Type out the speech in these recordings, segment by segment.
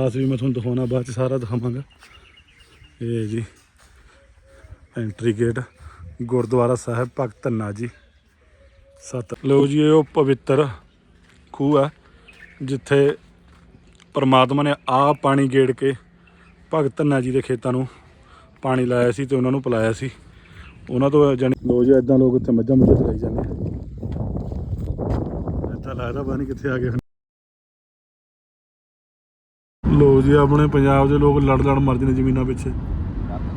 ਖਾਸ ਵੀ ਮੈਂ ਤੁਹਾਨੂੰ ਦਿਖਾਉਣਾ, ਬਾਅਦ ਚ ਸਾਰਾ ਦਿਖਾਵਾਂਗਾ। ਇਹ ਜੀ ਐਂਟਰੀ ਗੇਟ ਗੁਰਦੁਆਰਾ ਸਾਹਿਬ, ਭਗਤ ਧੰਨਾ ਜੀ। ਸਤ। ਲਓ ਜੀ, ਇਹ ਉਹ ਪਵਿੱਤਰ ਖੂਹ ਹੈ, ਜਿੱਥੇ ਪਰਮਾਤਮਾ ਨੇ ਆ ਪਾਣੀ ਗੇੜ ਕੇ ਭਗਤ ਧੰਨਾ ਜੀ ਦੇ ਖੇਤਾਂ ਨੂੰ ਪਾਣੀ ਲਾਇਆ ਸੀ ਤੇ ਉਹਨਾਂ ਨੂੰ ਪਿਲਾਇਆ ਸੀ। ਉਹਨਾਂ ਤੋਂ ਜਾਨੀ ਲੋ ਜੀ ਇਦਾਂ ਲੋਕ ਇੱਥੇ ਮੱਝਾਂ ਮੁੱਝਾਂ ਚਲਾਈ ਜਾਂਦੇ ਆ। ਇੱਦਾਂ ਲੱਗਦਾ ਪਤਾ ਕਿੱਥੇ ਆ ਗਏ ਲੋ ਜੀ, ਆਪਣੇ ਪੰਜਾਬ ਦੇ ਲੋਕ ਲੜ ਲੜ ਮਰਦੇ ਨੇ ਜ਼ਮੀਨਾਂ ਪਿੱਛੇ।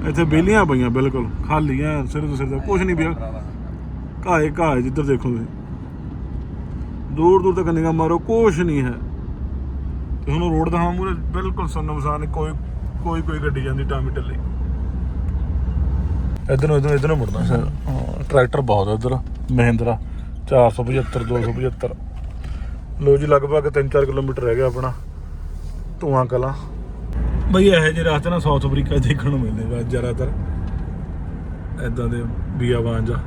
ਇੱਥੇ ਬੇਲੀਆਂ ਪਈਆਂ ਬਿਲਕੁਲ ਖਾਲੀਆਂ ਸਿਰ ਤੋਂ ਸਿਰ ਦਾ ਕੁਝ ਨਹੀਂ ਪਿਆ। ਘਾਏ ਘਾਏ ਜਿੱਧਰ ਦੇਖੋ ਤੁਸੀਂ। ਦੂਰ ਦੂਰ ਤੱਕ ਨਿਗਾਹ ਮਾਰੋ ਕੁਝ ਨਹੀਂ ਹੈ। ਤੇ ਰੋਡ ਦਾ ਮੂਰੇ ਬਿਲਕੁਲ ਸੁੰਨਮਸਾਨ ਕੋਈ ਕੋਈ ਕੋਈ ਗੱਡੀ ਜਾਂਦੀ ਟਾਮੀ ਟੱਲੀ। ਇਧਰ ਨੂੰ, ਇਧਰ ਇਧਰ ਨੂੰ ਮੁੜਨਾ ਸਰ ਟਰੈਕਟਰ ਬਹੁਤ ਹੈ ਇਧਰ ਮਹਿੰਦਰਾ 475 275 ਲੋ ਜੀ, ਲਗਭਗ 3-4 ਕਿਲੋਮੀਟਰ ਰਹਿ ਗਿਆ ਆਪਣਾ। ਧੂਆਂ ਕਲਾ। ਬਈ ਇਹੋ ਜਿਹੇ ਰਾਸਤੇ ਨਾ ਸਾਊਥ ਅਫਰੀਕਾ ਦੇਖਣ ਨੂੰ ਮਿਲਦੇ ਵਾ ਜ਼ਿਆਦਾਤਰ। ਐਦਾਂ ਦੇ ਬੀਆਬਾਨ ਜਾਂ।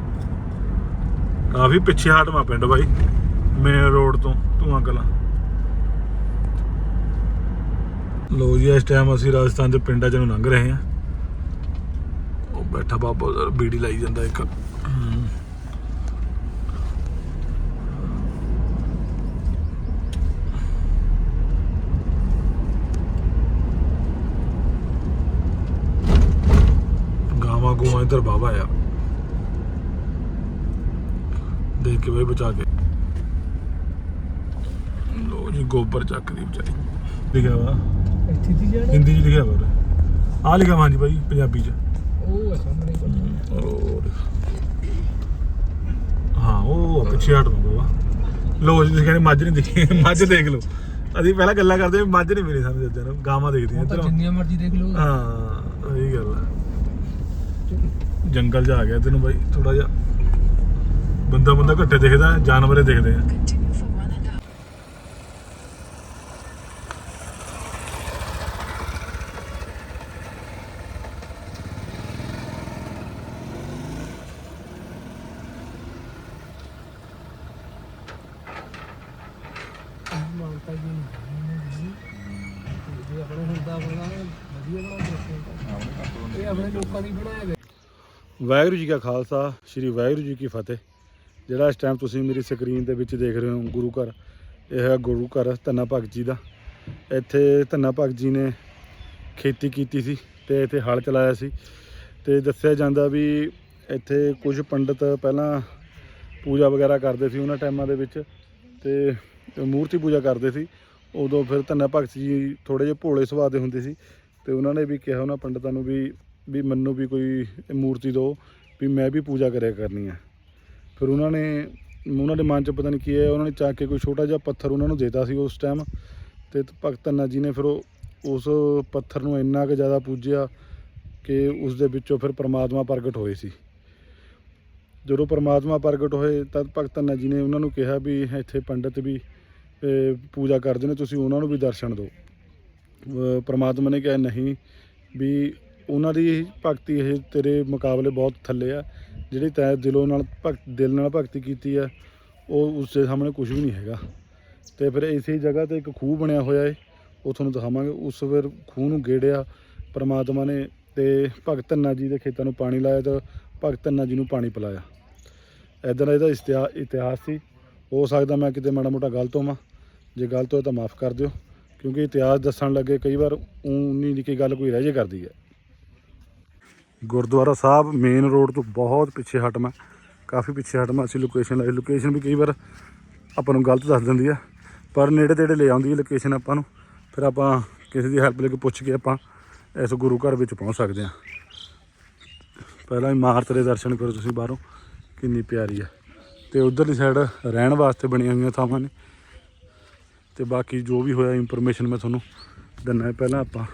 ਕਾਫੀ ਪਿੱਛੇ ਹਟਵਾ ਪਿੰਡ ਬਾਈ ਮੇਨ ਰੋਡ ਤੋਂ ਧੂਆਂ ਕਲਾ। ਲੋ ਜੀ, ਇਸ ਟਾਈਮ ਅਸੀਂ ਰਾਜਸਥਾਨ ਦੇ ਪਿੰਡਾਂ 'ਚ ਲੰਘ ਰਹੇ ਹਾਂ। ਉਹ ਬੈਠਾ ਬਾਬਾ, ਬੀੜੀ ਲਾਈ ਜਾਂਦਾ ਇੱਕ। ਗਾਵਾਂ ਗੂਆਂ ਇੱਧਰ ਬਾਬਾ ਆ। ਦੇਖ ਕੇ ਬਈ ਬਚਾ ਕੇ। ਲੋ ਜੀ ਗੋਬਰ ਚੱਕਦੀ ਵਿਚਾਰੀ। ਲਿਖਿਆ ਵਾ। ਇੱਥੇ ਦੀ ਜਾਣਾ? ਹਿੰਦੀ ਚ ਲਿਖਿਆ ਵਾ ਆ ਲਿਖਿਆ ਵਾ ਹਾਂਜੀ ਬਾਈ ਪੰਜਾਬੀ ਚ। ਉਹ ਹੈ ਸਾਹਮਣੇ ਔਰ ਹਾਂ ਉਹ ਆ ਪਿੱਛੇ ਹਟ ਨੂੰ ਬਾਬਾ ਲੋ ਜੀ ਤੁਸੀਂ ਕਹਿੰਦੇ ਮੱਝ ਨਹੀਂ ਦਿਖੀ ਮੱਝ ਦੇਖ ਲਓ। ਅਸੀਂ ਪਹਿਲਾਂ ਗੱਲਾਂ ਕਰਦੇ ਮੱਝ ਨਹੀਂ ਮਿਲੀ ਸਾਨੂੰ ਜੱਜਾਂ ਨੂੰ। ਗਾਵਾਂ ਇੱਧਰੋਂ। ਜਿੰਨੀਆਂ ਮਰਜ਼ੀ ਦੇਖ ਲਓ। ਹਾਂ ਸਹੀ ਗੱਲ ਹੈ ਜੰਗਲ ਜਾ ਆ ਗਿਆ ਤੈਨੂੰ ਬਾਈ ਥੋੜਾ ਜਿਹਾ ਬੰਦਾ ਬੰਦਾ ਘੱਟੇ ਦਿਖਦਾ, ਜਾਨਵਰੇ ਦਿਖਦੇ ਆ। ਮਾਨਤਾ ਜੀ ਨਹੀਂ ਜੇ ਆਪਣੇ ਹੁੰਦਾ ਬਣਾ ਵਧੀਆ ਬਣਾਉਂਦੇ ਇਹ ਆਪਣੇ ਲੋਕਾਂ ਦੀ ਬਣਾਇਆ ਵਾਹਿਗੁਰੂ ਜੀ ਕਾ ਖਾਲਸਾ, ਸ੍ਰੀ ਵਾਹਿਗੁਰੂ ਜੀ ਕੀ ਫਤਿਹ। ਜਿਹੜਾ ਇਸ ਟਾਈਮ ਤੁਸੀਂ ਮੇਰੀ ਸਕਰੀਨ ਦੇ ਵਿੱਚ ਦੇਖ ਰਹੇ ਹੋ, ਗੁਰੂ ਘਰ, ਇਹ ਹੈ ਗੁਰੂ ਘਰ ਧੰਨਾ ਭਗਤ ਜੀ ਦਾ। ਇੱਥੇ ਧੰਨਾ ਭਗਤ ਜੀ ਨੇ ਖੇਤੀ ਕੀਤੀ ਸੀ ਤੇ ਇੱਥੇ ਹਲ ਚਲਾਇਆ ਸੀ ਤੇ ਦੱਸਿਆ ਜਾਂਦਾ ਵੀ ਇੱਥੇ ਕੁਝ ਪੰਡਤ ਪਹਿਲਾਂ ਪੂਜਾ ਵਗੈਰਾ ਕਰਦੇ ਸੀ ਉਹਨਾਂ ਟਾਈਮਾਂ ਦੇ ਵਿੱਚ ਤੇ ਮੂਰਤੀ ਪੂਜਾ ਕਰਦੇ ਸੀ। ਉਦੋਂ ਫਿਰ ਧੰਨਾ ਭਗਤ ਜੀ ਥੋੜੇ ਜਿਹੇ ਭੋਲੇ ਸੁਭਾਅ ਦੇ ਹੁੰਦੇ ਸੀ ਤੇ ਉਹਨਾਂ ਨੇ ਵੀ ਕਿਹਾ ਉਹਨਾਂ ਪੰਡਤਾਂ ਨੂੰ ਵੀ ਵੀ ਮੈਨੂੰ ਵੀ ਕੋਈ ਮੂਰਤੀ ਦਿਓ ਵੀ ਮੈਂ ਵੀ ਪੂਜਾ ਕਰਿਆ ਕਰਨੀ ਹੈ ਫਿਰ ਉਹਨਾਂ ਨੇ ਉਹਨਾਂ ਦੇ ਮਨ 'ਚ ਪਤਾ ਨਹੀਂ ਕੀ ਹੈ ਉਹਨਾਂ ਨੇ ਚੱਕ ਕੇ ਕੋਈ ਛੋਟਾ ਜਿਹਾ ਪੱਥਰ ਉਹਨਾਂ ਨੂੰ ਦੇਤਾ ਸੀ ਉਸ ਟਾਈਮ ਤੇ ਭਗਤ ਧੰਨਾ ਜੀ ਨੇ ਫਿਰ ਉਹ ਉਸ ਪੱਥਰ ਨੂੰ ਇੰਨਾ ਕੁ ਜ਼ਿਆਦਾ ਪੂਜਿਆ ਕਿ ਉਸ ਦੇ ਵਿੱਚੋਂ ਫਿਰ ਪ੍ਰਮਾਤਮਾ ਪ੍ਰਗਟ ਹੋਏ ਸੀ। ਜਦੋਂ ਪ੍ਰਮਾਤਮਾ ਪ੍ਰਗਟ ਹੋਏ ਤਦ ਭਗਤ ਧੰਨਾ ਜੀ ਨੇ ਉਹਨਾਂ ਨੂੰ ਕਿਹਾ ਵੀ ਇੱਥੇ ਪੰਡਤ ਵੀ ਪੂਜਾ ਕਰਦੇ ਨੇ ਤੁਸੀਂ ਉਹਨਾਂ ਨੂੰ ਵੀ ਦਰਸ਼ਨ ਦਿਓ। ਅਹ, ਪ੍ਰਮਾਤਮਾ ਨੇ ਕਿਹਾ ਨਹੀਂ ਵੀ ਉਹਨਾਂ ਦੀ ਭਗਤੀ ਇਹ ਤੇਰੇ ਮੁਕਾਬਲੇ ਬਹੁਤ ਥੱਲੇ ਆ। ਜਿਹੜੀ ਤੈਂ ਦਿਲੋਂ ਨਾਲ ਭਗਤ, ਦਿਲ ਨਾਲ ਭਗਤੀ ਕੀਤੀ ਆ, ਉਹ ਉਸ ਦੇ ਸਾਹਮਣੇ ਕੁਝ ਵੀ ਨਹੀਂ ਹੈਗਾ। ਤੇ ਫਿਰ ਇਸੇ ਜਗ੍ਹਾ ਤੇ ਇੱਕ ਖੂਹ ਬਣਿਆ ਹੋਇਆ ਏ, ਉਹ ਤੁਹਾਨੂੰ ਦਿਖਾਵਾਂਗੇ। ਉਸ ਫਿਰ ਖੂਹ ਨੂੰ ਗੇੜਿਆ, ਪਰਮਾਤਮਾ ਨੇ ਤੇ ਭਗਤ ਧੰਨਾ ਜੀ ਦੇ ਖੇਤਾਂ ਨੂੰ ਪਾਣੀ ਲਾਇਆ ਤੇ ਭਗਤ ਧੰਨਾ ਜੀ ਨੂੰ ਪਾਣੀ ਪਿਲਾਇਆ। ਇਦਾਂ ਦਾ ਇਹਦਾ ਇਸਤਿਹਾ- ਇਤਿਹਾਸ ਸੀ। ਹੋ ਸਕਦਾ ਮੈਂ ਕਿਤੇ ਮਾੜਾ ਮੋਟਾ ਗਲਤ ਹੋਵਾਂ। ਜੇ ਗਲਤ ਹੋਇਆ ਤਾਂ ਮਾਫ ਕਰ ਦਿਓ, ਕਿਉਂਕਿ ਇਤਿਹਾਸ ਦੱਸਣ ਲੱਗੇ ਕਈ ਵਾਰ ਉਨੀ ਦੀ ਕੀ ਗੱਲ ਕੋਈ ਰਹਿ ਜੇ ਕਰਦੀ ਹੈ। ਗੁਰਦੁਆਰਾ ਸਾਹਿਬ ਮੇਨ ਰੋਡ ਤੋਂ ਬਹੁਤ ਪਿੱਛੇ ਹਟਮਾ ਕਾਫੀ ਪਿੱਛੇ ਹਟਮਾ ਅਸੀਂ ਲੋਕੇਸ਼ਨ ਲਾਈ ਲੋਕੇਸ਼ਨ ਵੀ ਕਈ ਵਾਰ ਆਪਾਂ ਨੂੰ ਗਲਤ ਦੱਸ ਦਿੰਦੀ ਆ, ਪਰ ਨੇੜੇ ਤੇੜੇ ਲੈ ਆਉਂਦੀ ਹੈ ਲੋਕੇਸ਼ਨ ਆਪਾਂ ਨੂੰ। ਫਿਰ ਆਪਾਂ ਕਿਸੇ ਦੀ ਹੈਲਪ ਲੈ ਕੇ ਪੁੱਛ ਕੇ ਆਪਾਂ ਇਸ ਗੁਰੂ ਘਰ ਵਿੱਚ ਪਹੁੰਚ ਸਕਦੇ ਹਾਂ ਪਹਿਲਾਂ ਇਮਾਰਤ ਦੇ ਦਰਸ਼ਨ ਕਰੋ ਤੁਸੀਂ ਬਾਹਰੋਂ, ਕਿੰਨੀ ਪਿਆਰੀ ਆ। ਤੇ ਉਧਰਲੀ ਸਾਈਡ ਰਹਿਣ ਵਾਸਤੇ ਬਣੀਆਂ ਹੋਈਆਂ ਥਾਵਾਂ ਨੇ। ਤੇ ਬਾਕੀ ਜੋ ਵੀ ਹੋਇਆ ਇਨਫੋਰਮੇਸ਼ਨ ਮੈਂ ਤੁਹਾਨੂੰ ਦਿੰਨਾ ਪਹਿਲਾਂ ਆਪਾਂ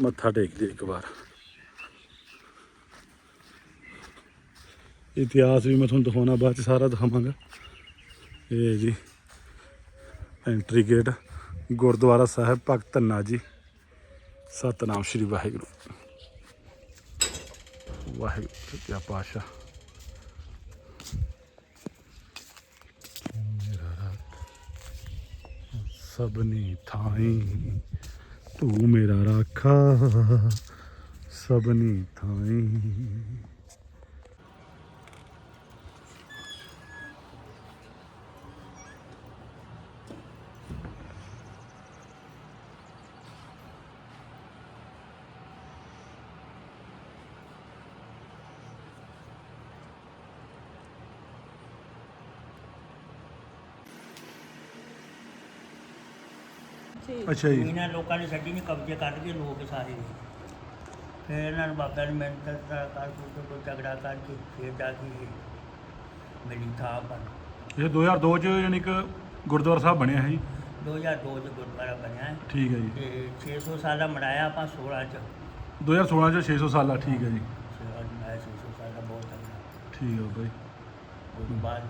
ਮੱਥਾ ਟੇਕਦੇ ਇੱਕ ਵਾਰ। ਇਤਿਹਾਸ ਵੀ ਮੈਂ ਤੁਹਾਨੂੰ ਦਿਖਾਉਣਾ, ਬਾਅਦ ਚ ਸਾਰਾ ਦਿਖਾਵਾਂਗਾ। ਇਹ ਜੀ ਐਂਟਰੀ ਗੇਟ ਗੁਰਦੁਆਰਾ ਸਾਹਿਬ, ਭਗਤ ਧੰਨਾ ਜੀ। ਸਤਨਾਮ ਸ੍ਰੀ ਵਾਹਿਗੁਰੂ। ਵਾਹਿਗੁਰੂ ਸਤਿਆ ਪਾਸ਼ਾ ਮੇਰਾ ਰੱਬ ਸਭਨੀ ਥਾਈ ਤੂੰ ਮੇਰਾ ਰਾਖਾ, ਸਭਨੀ ਥਾਈ ਅੱਛਾ ਜੀ। ਇਹਨਾਂ ਲੋਕਾਂ ਨੇ ਛੱਡੀ ਨਹੀਂ ਕਬਜ਼ੇ ਕੱਢ ਕੇ ਲੋਕ ਸਾਰੇ। ਫਿਰ ਇਹਨਾਂ ਨੂੰ ਬਾਬਾ ਨੇ ਮਿਹਨਤ ਕਰ ਕਰ ਕੇ ਕੋਈ ਝਗੜਾ ਕਰਕੇ ਫਿਰ ਜਾ ਕੇ ਇਹ ਮੇਰੀ ਥਾਂ ਬਣ ਇਹ 2002 ਚ ਯਾਨੀ ਕਿ ਗੁਰਦੁਆਰਾ ਸਾਹਿਬ ਬਣਿਆ ਹੈ ਜੀ 2002 ਚ ਗੁਰਦੁਆਰਾ ਬਣਿਆ ਹੈ। ਠੀਕ ਹੈ ਜੀ। ਤੇ 600 ਸਾਲ ਦਾ ਮਨਾਇਆ ਆਪਾਂ 16 ਚ। 2016 ਚ 600 ਸਾਲਾ ਠੀਕ ਹੈ ਜੀ। ਸੇਵਾ ਮਨਾਇਆ 600 ਸਾਲ ਦਾ ਬਹੁਤ ਤਗੜਾ। ਠੀਕ ਹੈ ਬਾਈ। ਉਸ ਤੋਂ ਬਾਅਦ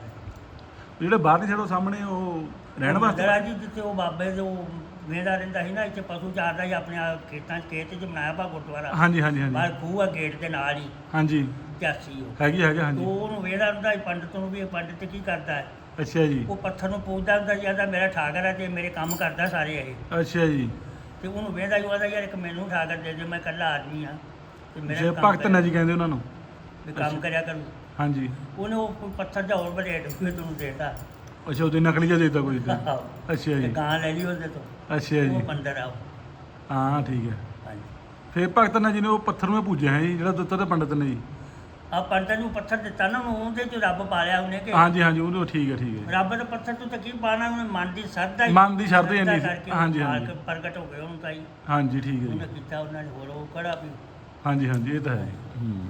ਜਿਹੜੇ ਬਾਹਰਲੀ ਸਾਈਡ ਸਾਹਮਣੇ ਉਹ ਰਹਿਣ ਵਾਸਤੇ? ਜੀ ਜਿੱਥੇ ਉਹ ਬਾਬੇ ਦੇ ਉਹ ਵੇਂਦਾ ਰਹਿੰਦਾ ਸੀ ਨਾ ਇੱਥੇ ਪਸ਼ੂ ਚਾਰਦਾ ਸੀ ਆਪਣੇ ਆਪ ਖੇਤਾਂ 'ਚ ਖੇਤ 'ਚ ਬਣਾਇਆ ਪਾ ਗੁਰਦੁਆਰਾ। ਹਾਂਜੀ ਹਾਂਜੀ ਬਾਹਰ ਹਾਂਜੀ ਖੂਹ ਆ ਗੇਟ ਦੇ ਨਾਲ ਹੀ ਹਾਂਜੀ। ਚਾਸੀ ਉਹ। ਹੈਗੀ ਹੈਗਾ ਤੋ ਹਾਂਜੀ। ਉਹਨੂੰ ਵੇਦਾ ਹੁੰਦਾ ਸੀ ਪੰਡਤ ਨੂੰ ਵੀ ਇਹ ਪੰਡਤ ਕੀ ਕਰਦਾ ਹੈ? ਅੱਛਾ ਜੀ। ਉਹ ਪੱਥਰ ਨੂੰ ਪੂਜਦਾ ਹੁੰਦਾ ਸੀ ਕਹਿੰਦਾ ਮੇਰਾ ਠਾਕਰ ਹੈ ਤੇ ਮੇਰੇ ਕੰਮ ਕਰਦਾ ਸਾਰੇ ਇਹ। ਅੱਛਾ ਜੀ। ਤੇ ਉਹਨੂੰ ਵੇਦਾ ਹੀ ਯਾਰ ਇੱਕ ਮੈਨੂੰ ਠਾਕਰ ਦੇ ਦੇ ਮੈਂ ਇਕੱਲਾ ਆਦਮੀ ਆ ਤੇ ਮੇਰਾ ਜੇ ਕੰਮ ਭਗਤ ਕਰਿਆ- ਨੇ ਜੀ ਕਹਿੰਦੇ ਉਹਨਾਂ ਨੂੰ। ਵੀ ਕੰਮ ਕਰਿਆ ਕਰੂ। ਹਾਂਜੀ। ਉਹਨੇ ਉਹ ਪੱਥਰ ਦਾ ਹੋਰ ਬਰੇਟ ਵੀ ਤੁਹਾਨੂੰ ਦੇਤਾ। ਅੱਛਾ ਉਹਦੇ ਨਕਲੀ ਜਿਹਾ ਦੇਤਾ ਕੋਈ ਤੇ ਅੱਛਾ ਤੇ ਜੀ ਗਾਂ ਲੈ ਲਈ ਉਹਦੇ ਤੋਂ। ਅੱਛਾ ਉਹ ਜੀ ਮੰਦਰ ਆ ਉਹ। ਹਾਂ ਠੀਕ ਹੈ। ਹਾਂਜੀ। ਫਿਰ ਭਗਤ ਨੇ ਜੀ ਨੇ ਉਹ ਪੱਥਰ ਨੂੰ ਪੂਜਿਆ ਹੈ ਜੀ ਜਿਹੜਾ ਦਿੱਤਾ ਤੇ ਪੰਡਤ ਨੇ ਜੀ। ਆ ਪੰਡਤ ਨੂੰ ਪੱਥਰ ਦਿੱਤਾ ਨਾ ਉਹਨੂੰ ਉਹਦੇ ਚ ਰੱਬ ਪਾਲਿਆ ਉਹਨੇ ਕਿ ਹਾਂਜੀ ਹਾਂਜੀ ਉਹਨੂੰ ਠੀਕ ਹੈ ਠੀਕ ਹੈ ਰੱਬ ਦੇ ਪੱਥਰ ਤੋਂ ਤਾਂ ਕੀ ਪਾਣਾ ਉਹਨੇ ਮਨ ਦੀ ਸ਼ਰਧਾ ਹੀ ਮਨ ਦੀ ਸ਼ਰਧਾ ਹੀ ਇੰਨੀ ਸੀ। ਕਰਕੇ ਹਾਂਜੀ, ਮਾਲਕ ਹਾਂਜੀ। ਪ੍ਰਗਟ ਹੋ ਗਏ ਉਹਨੂੰ ਤਾਂ ਹੀ ਹਾਂਜੀ ਠੀਕ ਹੈ ਉਹਨੇ ਜੀ ਕੀਤਾ ਉਹਨਾਂ ਨੇ ਹੋਰ ਉਹ ਕਿਹੜਾ ਵੀ। ਹਾਂਜੀ ਹਾਂਜੀ ਇਹ ਤਾਂ ਹੈ ਜੀ। ਹੂੰ।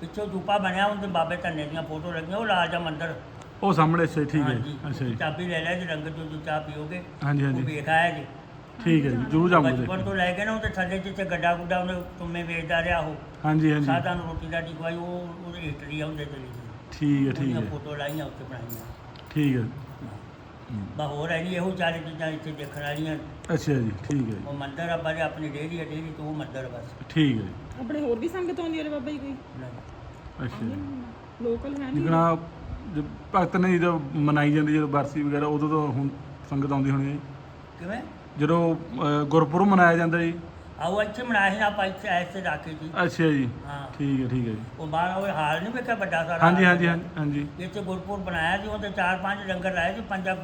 ਪਿੱਛੋਂ ਦੂਪਾ ਬਣਿਆ ਉਹਦੇ ਬਾਬੇ ਧੰਨੇ ਦੀਆਂ ਫੋਟੋ ਲੱਗੀਆਂ ਉਹ ਜਿਹਾ ਮੰਦਿਰ। ਉਹ ਸਾਹਮਣੇ ਜੀ, ਠੀਕ ਹੈ ਅੱਛਾ ਜੀ। ਚਾਬੀ ਲੈ ਲੈ ਜੀ ਰੰਗਤ ਜੋ ਚਾਹ ਪੀਓਗੇ। ਹਾਂਜੀ ਉਹ ਹਾਂਜੀ। ਵੇਖ ਆਇਆ ਜੀ। ਠੀਕ ਹੈ ਜੀ ਜਰੂਰ ਜਾਵਾਂਗੇ। ਬਚਪਨ ਤੋਂ ਲੈ ਕੇ ਨਾ ਉਹਦੇ ਥੱਲੇ ਜਿੱਥੇ ਗੱਡਾ ਗੁੱਡਾ ਉਹਨੇ ਤੁੰਮੇ ਵੇਚਦਾ ਰਿਹਾ ਉਹ। ਹਾਂਜੀ ਹਾਂਜੀ। ਸਾਦਾ ਨੂੰ ਰੋਟੀ ਦਾ ਖਵਾਈ ਉਹ ਉਹਦੀ ਹਿਸਟਰੀ ਆ ਉਹਦੇ ਤੇ ਠੀਕ ਹੈ ਠੀਕ ਉਹਦੀਆਂ ਹੈ ਫੋਟੋ ਲਾਈਆਂ ਉੱਤੇ ਬਣਾਈਆਂ। ਠੀਕ ਹੈ। ਬਾ ਹੋਰ ਹੈ ਨਹੀਂ ਇਹੋ ਚਾਰ ਚੀਜ਼ਾਂ ਇੱਥੇ ਦੇਖਣ ਵਾਲੀਆਂ। ਅੱਛਾ ਜੀ ਠੀਕ ਹੈ ਉਹ ਮੰਦਰ ਆ ਬਾਰੇ ਆਪਣੀ ਡੇਰੀ ਹੈ ਡੇਰੀ ਤੋਂ ਉਹ ਮੰਦਰ ਬਸ। ਜੀ ਠੀਕ ਹੈ ਜੀ। ਆਪਣੇ ਹੋਰ ਵੀ ਸੰਗਤ ਆਉਂਦੀ ਹੈ ਬਾਬਾ ਜੀ ਕੋਈ? ਅੱਛਾ ਜੀ। ਲੋਕਲ ਹੈ ਨਹੀਂ। ਜਿਕਣਾ ਭਗਤ ਨੇ ਜਦੋਂ ਮਨਾਈ ਜਾਂਦੀ ਜਦੋਂ ਬਰਸੀ ਵਗੈਰਾ ਉਦੋਂ ਤਾਂ ਹੁਣ ਸੰਗਤ ਆਉਂਦੀ ਹੋਣੀ ਹੈ ਜੀ। ਕਿਵੇਂ? ਜਦੋਂ ਗੁਰਪੁਰਬ ਮਨਾਇਆ ਜਾਂਦਾ ਜੀ। ਆਓ ਇੱਥੇ ਬਣਾਇਆ ਸੀ ਆਪਾਂ ਇੱਥੇ ਐਸੇ ਰਾਖੀ ਸੀ ਅੱਛਾ ਜੀ। ਹਾਂ। ਠੀਕ ਹੈ ਠੀਕ ਹੈ ਜੀ। ਉਹ ਬਾਹਰ ਉਹ ਹਾਲ ਨਹੀਂ ਵੇਖਿਆ ਵੱਡਾ ਸਾਰਾ? ਹਾਂਜੀ ਹਾਂਜੀ ਹਾਂਜੀ ਹਾਂਜੀ। ਇੱਥੇ ਗੁਰਪੁਰ ਬਣਾਇਆ ਸੀ ਉਹਦੇ ਚਾਰ ਪੰਜ ਲੰਗਰ ਲਾਏ ਸੀ ਪੰਜਾਬ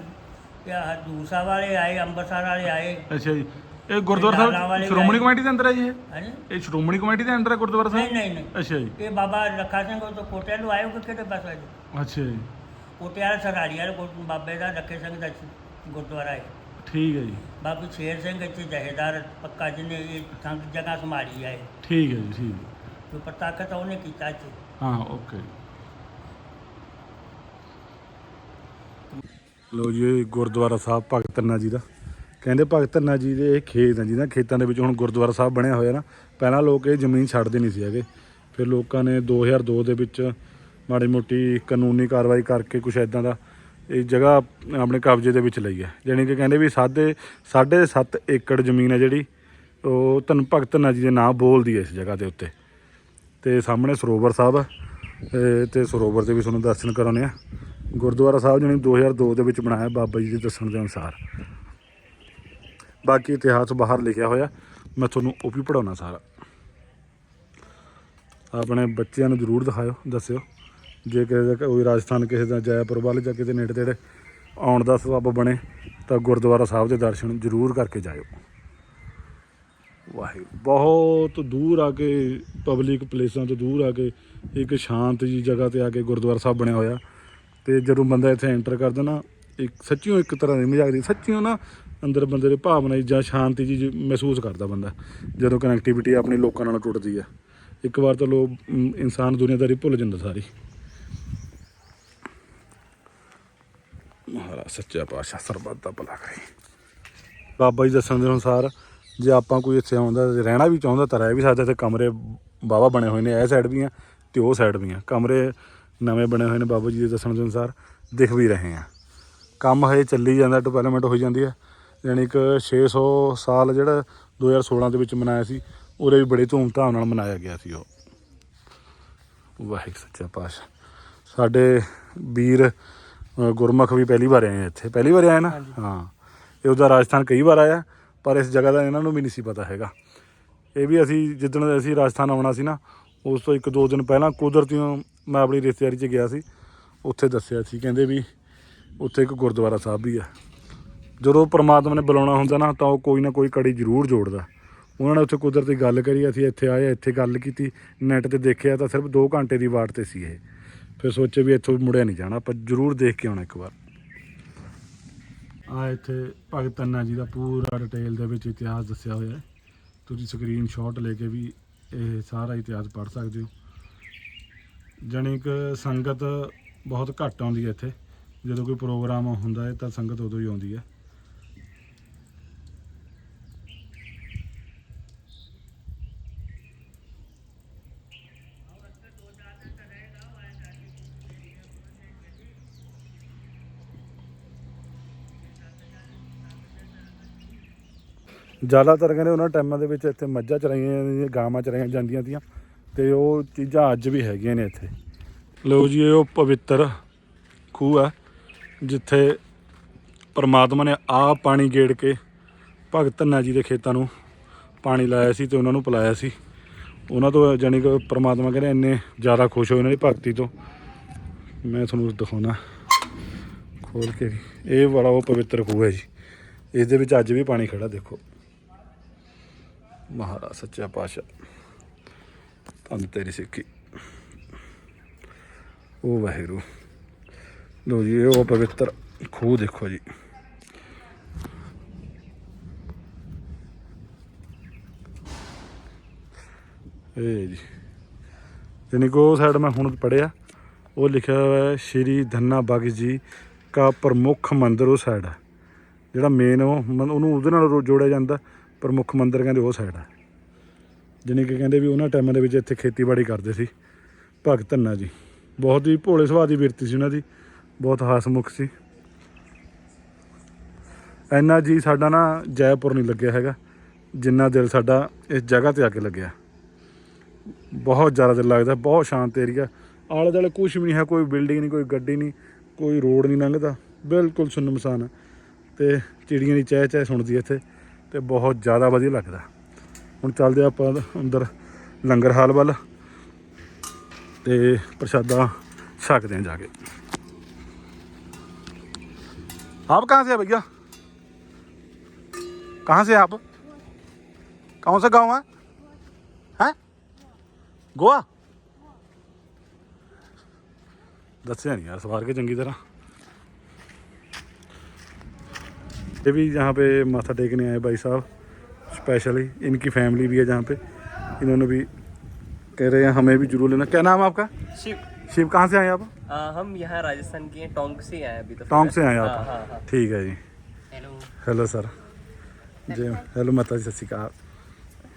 ਸਾਹਿਬ ਵਾਲੇ ਆਏ ਅੰਮ੍ਰਿਤਸਰ ਵਾਲੇ ਆਏ। ਅੱਛਾ ਜੀ। ਇਹ ਗੁਰਦੁਆਰਾ ਲਾਲਾਂ ਸਾਹਿਬ ਵਾਲੇ ਸ਼੍ਰੋਮਣੀ। ਕਮੇਟੀ ਦੇ ਅੰਦਰ ਹੈ ਜੀ ਇਹ? ਹਾਂਜੀ। ਇਹ ਸ਼੍ਰੋਮਣੀ ਕਮੇਟੀ ਦੇ ਅੰਦਰ ਹੈ ਗੁਰਦੁਆਰਾ ਨਹੀਂ ਸਾਹਿਬ? ਨਹੀਂ ਨਹੀਂ ਅੱਛਾ ਜੀ। ਇਹ ਬਾਬਾ ਲੱਖਾ ਸਿੰਘ ਉਹ ਤੋਂ ਕੋਟੇ ਨੂੰ ਹੋ ਕਿ ਕਿਹੜੇ ਪਾਸੇ ਜੀ? ਅੱਛਾ ਜੀ। ਕੋਟੇ ਵਾਲੇ ਸਰਾੜੀ ਵਾਲੇ ਕੋਟ ਬਾਬੇ ਦਾ ਲੱਖੇ ਸਿੰਘ ਦਾ ਗੁਰਦੁਆਰਾ ਹੈ ਠੀਕ ਹੈ ਜੀ। ਬਾਬੂ ਸ਼ੇਰ ਸਿੰਘ ਇੱਥੇ ਜਹੇਦਾਰ ਪੱਕਾ ਜਿਹਨੇ ਇਹ ਸੰਗ ਜਗ੍ਹਾ ਸੰਭਾਲੀ ਹੈ ਠੀਕ ਹੈ ਜੀ ਠੀਕ ਹੈ। ਜੋ ਪ੍ਰਤਾਖਤ ਉਹਨੇ ਕੀਤਾ ਇੱਥੇ। ਹਾਂ ਓਕੇ। ਲੋ ਜੀ ਇਹ ਗੁਰਦੁਆਰਾ ਸਾਹਿਬ ਭਗਤ ਧੰਨਾ ਜੀ ਦਾ। ਕਹਿੰਦੇ ਭਗਤ ਧੰਨਾ ਜੀ ਦੇ ਇਹ ਖੇਤ ਆ ਜਿਹਨਾਂ ਖੇਤਾਂ ਦੇ ਵਿੱਚ ਹੁਣ ਗੁਰਦੁਆਰਾ ਸਾਹਿਬ ਬਣਿਆ ਹੋਇਆ ਨਾ ਪਹਿਲਾਂ ਲੋਕ ਇਹ ਜ਼ਮੀਨ ਛੱਡਦੇ ਨਹੀਂ ਸੀ ਹੈਗੇ। ਫਿਰ ਲੋਕਾਂ ਨੇ 2002 ਦੇ ਵਿੱਚ ਮਾੜੀ ਮੋਟੀ ਕਾਨੂੰਨੀ ਕਾਰਵਾਈ ਕਰਕੇ ਕੁਝ ਐਦਾਂ ਦਾ ਇਹ ਜਗ੍ਹਾ ਆਪਣੇ ਕਬਜ਼ੇ ਦੇ ਵਿੱਚ ਲਈ ਹੈ ਜਾਣੀ ਕਿ ਕਹਿੰਦੇ ਵੀ ਸਾਢੇ ਸਾਢੇ ਸੱਤ ਏਕੜ ਜ਼ਮੀਨ ਹੈ ਜਿਹੜੀ ਉਹ ਧੰਨ ਭਗਤ ਧੰਨਾ ਜੀ ਦੇ ਨਾਂ ਬੋਲਦੀ ਹੈ ਇਸ ਜਗ੍ਹਾ ਦੇ ਉੱਤੇ। ਤੇ ਸਾਹਮਣੇ ਸਰੋਵਰ ਸਾਹਿਬ ਆ, ਤੇ ਸਰੋਵਰ ਦੇ ਵੀ ਤੁਹਾਨੂੰ ਦਰਸ਼ਨ ਕਰਾਉਣੇ ਆ। ਗੁਰਦੁਆਰਾ ਸਾਹਿਬ ਜਿਹਨੇ 2002 ਦੇ ਵਿੱਚ ਬਣਾਇਆ ਬਾਬਾ ਜੀ ਦੇ ਦੱਸਣ ਦੇ ਅਨੁਸਾਰ। ਬਾਕੀ ਇਤਿਹਾਸ ਬਾਹਰ ਲਿਖਿਆ ਹੋਇਆ। ਮੈਂ ਤੁਹਾਨੂੰ ਉਹ ਵੀ ਪੜਾਉਣਾ ਸਾਰਾ। ਆਪਣੇ ਬੱਚਿਆਂ ਨੂੰ ਜ਼ਰੂਰ ਦਿਖਾਇਓ, ਦੱਸਿਓ। ਜੇ ਕਿਸੇ ਦਾ ਕੋਈ ਰਾਜਸਥਾਨ ਕਿਸੇ ਦਾ ਜੈਪੁਰ ਵੱਲ ਜਾਂ ਕਿਤੇ ਨੇੜੇ ਤੇੜੇ ਆਉਣ ਦਾ ਸਬਬ ਬਣੇ, ਤਾਂ ਗੁਰਦੁਆਰਾ ਸਾਹਿਬ ਦੇ ਦਰਸ਼ਨ ਜ਼ਰੂਰ ਕਰਕੇ ਜਾਇਓ। ਵਾਹਿਗੁਰੂ। ਬਹੁਤ ਦੂਰ ਆ ਕੇ ਪਬਲਿਕ ਪਲੇਸਾਂ ਤੋਂ ਦੂਰ ਆ ਕੇ ਇੱਕ ਸ਼ਾਂਤ ਜੀ ਜਗ੍ਹਾ ਤੇ ਆ ਕੇ ਗੁਰਦੁਆਰਾ ਸਾਹਿਬ ਬਣਿਆ ਹੋਇਆ। ਤੇ ਜਦੋਂ ਬੰਦਾ ਇੱਥੇ ਐਂਟਰ ਕਰਦਾ ਨਾ ਇੱਕ ਸੱਚੀਓ ਇੱਕ ਤਰ੍ਹਾਂ ਦੀ ਮਜ਼ਾਕ ਦੀ, ਸੱਚੀਓ ਨਾ ਅੰਦਰ ਬੰਦੇ ਦੇ ਭਾਵਨਾ ਜਾਂ ਸ਼ਾਂਤੀ ਜੀ ਮਹਿਸੂਸ ਕਰਦਾ ਬੰਦਾ, ਜਦੋਂ ਕਨੈਕਟੀਵਿਟੀ ਆਪਣੀ ਲੋਕਾਂ ਨਾਲ ਟੁੱਟਦੀ ਆ। ਇੱਕ ਵਾਰ ਤਾਂ ਲੋਕ ਇਨਸਾਨ ਦੁਨੀਆਦਾਰੀ ਭੁੱਲ ਜਾਂਦਾ ਸਾਰੀ। ਮਹਾਰਾਜ, ਸੱਚਾ ਪਾਤਸ਼ਾਹ, ਸਰਬੱਤ ਦਾ ਭਲਾ ਕਰੇ। ਬਾਬਾ ਜੀ ਦੱਸਣ ਦੇ ਅਨੁਸਾਰ, ਜੇ ਆਪਾਂ ਕੋਈ ਇੱਥੇ ਆਉਂਦਾ ਰਹਿਣਾ ਵੀ ਚਾਹੁੰਦਾ ਤਾਂ ਰਹਿ ਵੀ ਸਕਦਾ ਤੇ ਕਮਰੇ ਵਾਹਵਾ ਬਣੇ ਹੋਏ ਨੇ, ਇਹ ਸਾਈਡ ਵੀ ਆ ਤੇ ਉਹ ਸਾਈਡ ਵੀ ਆ। ਕਮਰੇ ਨਵੇਂ ਬਣੇ ਹੋਏ ਨੇ ਬਾਬਾ ਜੀ ਦੇ ਦੱਸਣ ਦੇ ਅਨੁਸਾਰ, ਦਿਖ ਵੀ ਰਹੇ ਆ। ਕੰਮ ਹਜੇ ਚੱਲੀ ਜਾਂਦਾ ਡਿਵੈਲਪਮੈਂਟ ਹੋਈ ਜਾਂਦੀ ਹੈ ਯਾਨੀ ਕਿ 600 ਸਾਲ ਜਿਹੜਾ 2016 ਦੇ ਵਿੱਚ ਮਨਾਇਆ ਸੀ ਉਹਦੇ ਵੀ ਬੜੇ ਧੂਮਧਾਮ ਨਾਲ ਮਨਾਇਆ ਗਿਆ ਸੀ ਉਹ। ਵਾਹਿਗੁਰੂ ਸੱਚਾ ਪਾਤਸ਼ਾਹ। ਸਾਡੇ ਵੀਰ ਗੁਰਮੁਖ ਵੀ ਪਹਿਲੀ ਵਾਰ ਆਏ ਆ ਇੱਥੇ। ਪਹਿਲੀ ਵਾਰ ਆਏ ਨਾ? ਹਾਂ। ਇਹ ਉਹਦਾ ਰਾਜਸਥਾਨ ਕਈ ਵਾਰ ਆਇਆ ਪਰ ਇਸ ਜਗ੍ਹਾ ਦਾ ਇਹਨਾਂ ਨੂੰ ਵੀ ਨਹੀਂ ਸੀ ਪਤਾ ਹੈਗਾ। ਇਹ ਵੀ ਅਸੀਂ ਜਿੱਦਣ ਅਸੀਂ ਰਾਜਸਥਾਨ ਆਉਣਾ ਸੀ ਨਾ ਉਸ ਤੋਂ ਇੱਕ ਦੋ ਦਿਨ ਪਹਿਲਾਂ ਕੁਦਰਤੀਓਂ ਮੈਂ ਆਪਣੀ ਰਿਸ਼ਤੇਦਾਰੀ 'ਚ ਗਿਆ ਸੀ। ਉੱਥੇ ਦੱਸਿਆ ਸੀ ਕਹਿੰਦੇ ਵੀ ਉੱਥੇ ਇੱਕ ਗੁਰਦੁਆਰਾ ਸਾਹਿਬ ਵੀ ਆ। ਜਦੋਂ ਪ੍ਰਮਾਤਮਾ ਨੇ ਬੁਲਾਉਣਾ ਹੁੰਦਾ ਨਾ, ਤਾਂ ਉਹ ਕੋਈ ਨਾ ਕੋਈ ਕੜੀ ਜ਼ਰੂਰ ਜੋੜਦਾ। ਉਹਨਾਂ ਨੇ ਉੱਥੇ ਕੁਦਰਤੀ ਗੱਲ ਕਰੀ, ਅਸੀਂ ਇੱਥੇ ਆਏ, ਇੱਥੇ ਗੱਲ ਕੀਤੀ, ਨੈਟ ਤੇ ਦੇਖਿਆ ਤਾਂ ਸਿਰਫ 2 ਘੰਟੇ ਦੀ ਵਾਟ ਤੇ ਸੀ ਇਹ। ਫਿਰ ਸੋਚੇ ਵੀ ਇੱਥੋਂ ਮੁੜਿਆ ਨਹੀਂ ਜਾਣਾ, ਆਪਾਂ ਜ਼ਰੂਰ ਦੇਖ ਕੇ ਆਉਣਾ ਇੱਕ ਵਾਰ। ਆ ਇੱਥੇ ਭਗਤ ਤੰਨਾ ਜੀ ਦਾ ਪੂਰਾ ਡਿਟੇਲ ਦੇ ਵਿੱਚ ਇਤਿਹਾਸ ਦੱਸਿਆ ਹੋਇਆ ਹੈ। ਤੁਸੀਂ ਸਕਰੀਨਸ਼ਾਟ ਲੈ ਕੇ ਵੀ ਇਹ ਸਾਰਾ ਇਤਿਹਾਸ ਪੜ੍ਹ ਸਕਦੇ ਹੋ। ਜਾਣੀ ਕਿ ਸੰਗਤ ਬਹੁਤ ਘੱਟ ਆਉਂਦੀ ਹੈ ਇੱਥੇ। ਜਦੋਂ ਕੋਈ ਪ੍ਰੋਗਰਾਮ ਹੁੰਦਾ ਹੈ ਤਾਂ ਸੰਗਤ ਉਦੋਂ ਹੀ ਆਉਂਦੀ ਹੈ। ਜ਼ਿਆਦਾਤਰ ਕਹਿੰਦੇ ਉਹਨਾਂ ਟਾਈਮਾਂ ਦੇ ਵਿੱਚ ਇੱਥੇ ਮੱਝਾਂ ਚਰਾਈਆਂ ਜਾਂਦੀਆਂ, ਗਾਵਾਂ ਚਰਾਈਆਂ ਜਾਂਦੀਆਂ ਤੀਆਂ ਤੇ ਉਹ ਚੀਜ਼ਾਂ ਅੱਜ ਵੀ ਹੈਗੀਆਂ ਨੇ ਇੱਥੇ। ਲਓ ਜੀ, ਇਹ ਉਹ ਪਵਿੱਤਰ ਖੂਹ ਹੈ, ਜਿੱਥੇ ਪਰਮਾਤਮਾ ਨੇ ਆ ਪਾਣੀ ਗੇੜ ਕੇ ਭਗਤ ਧੰਨਾ ਜੀ ਦੇ ਖੇਤਾਂ ਨੂੰ ਪਾਣੀ ਲਾਇਆ ਸੀ ਤੇ ਉਹਨਾਂ ਨੂੰ ਪਿਲਾਇਆ ਸੀ। ਉਹਨਾਂ ਤੋਂ ਜਾਣੀ ਕਿ ਪਰਮਾਤਮਾ ਕਹਿੰਦੇ ਇੰਨੇ ਜ਼ਿਆਦਾ ਖੁਸ਼ ਹੋਏ ਉਹਨਾਂ ਦੀ ਭਗਤੀ ਤੋਂ। ਮੈਂ ਤੁਹਾਨੂੰ ਦਿਖਾਉਣਾ ਖੋਲ ਕੇ ਵੀ। ਇਹ ਬੜਾ ਉਹ ਪਵਿੱਤਰ ਖੂਹ ਹੈ ਜੀ। ਇਸ ਦੇ ਵਿੱਚ ਅੱਜ ਵੀ ਪਾਣੀ ਖੜਾ ਦੇਖੋ। ਮਹਾਰਾਜ ਸੱਚਾ ਪਾਤਸ਼ਾਹ ਧੰਨ ਤੇਰੀ ਸਿੱਖੀ ਉਹ ਵਾਹਿਗੁਰੂ ਲੋ ਜੀ ਉਹ ਪਵਿੱਤਰ ਖੂਹ ਦੇਖੋ ਜੀ ਇਹ ਜੀ ਜਾਣੀ ਕਿ ਸਾਈਡ ਮੈਂ ਹੁਣ ਪੜਿਆ ਉਹ ਲਿਖਿਆ ਹੋਇਆ ਹੈ ਸ਼੍ਰੀ ਧੰਨਾ ਬਗ ਜੀ ਕਾ ਪ੍ਰਮੁੱਖ ਮੰਦਿਰ ਉਹ ਸਾਈਡ ਜਿਹੜਾ ਮੇਨ ਉਹ ਉਹਨੂੰ ਉਹਦੇ ਨਾਲ ਜੋੜਿਆ ਜਾਂਦਾ ਪ੍ਰਮੁੱਖ ਮੰਦਿਰ ਕਹਿੰਦੇ ਉਹ ਸਾਈਡ ਆ। ਜਾਣੀ ਕਿ ਕਹਿੰਦੇ ਵੀ ਉਹਨਾਂ ਟਾਈਮਾਂ ਦੇ ਵਿੱਚ ਇੱਥੇ ਖੇਤੀਬਾੜੀ ਕਰਦੇ ਸੀ। ਭਗਤ ਧੰਨਾ ਜੀ। ਬਹੁਤ ਹੀ ਭੋਲੇ ਸੁਭਾਅ ਦੀ ਬਿਰਤੀ ਸੀ ਉਹਨਾਂ ਦੀ। ਬਹੁਤ ਹਸਮੁਖ ਸੀ। ਇੰਨਾ ਜੀ ਸਾਡਾ ਨਾ ਜੈਪੁਰ ਨਹੀਂ ਲੱਗਿਆ ਹੈਗਾ। ਜਿੰਨਾ ਦਿਲ ਸਾਡਾ ਇਸ ਜਗ੍ਹਾ ਤੇ ਆ ਕੇ ਲੱਗਿਆ। ਬਹੁਤ ਜ਼ਿਆਦਾ ਦਿਲ ਲੱਗਦਾ, ਬਹੁਤ ਸ਼ਾਂਤ ਏਰੀਆ। ਆਲੇ ਦੁਆਲੇ ਕੁਝ ਵੀ ਨਹੀਂ ਹੈ, ਕੋਈ ਬਿਲਡਿੰਗ ਨਹੀਂ, ਕੋਈ ਗੱਡੀ ਨਹੀਂ, ਕੋਈ ਰੋਡ ਨਹੀਂ ਲੰਘਦਾ। ਬਿਲਕੁਲ ਸੁੰਨਮਸਾਨ ਹੈ ਤੇ ਚਿੜੀਆਂ ਦੀ ਚਹਿ ਚਹਿ ਸੁਣਦੀ ਇੱਥੇ। ਤੇ ਬਹੁਤ ਜ਼ਿਆਦਾ ਵਧੀਆ ਲੱਗਦਾ ਹੁਣ ਚੱਲਦੇ ਆਪਾਂ ਅੰਦਰ ਲੰਗਰ ਹਾਲ ਵੱਲ ਤੇ ਪ੍ਰਸ਼ਾਦਾ ਛਕਦੇ ਹਾਂ ਜਾ ਕੇ आप कहाँ से है भैया कहाँ से हैं आप कौन सा गांव है हैं गोवा ਦੱਸਿਆ नहीं यार सवार के चंगी तरह ये भी यहाँ पे माथा टेकने आए भाई साहब स्पेशली इनकी फैमिली भी है जहाँ पे। इन्होंने भी कह रहे हैं हमें भी ज़रूर लेना। क्या नाम आपका? शिव। शिव कहाँ से आए आप? आ, हम यहाँ राजस्थान के टोंक से आए अभी तो टोंक से आए आप? हाँ, हाँ, हाँ। ठीक है जी। हेलो सर जय हेलो माता जी सत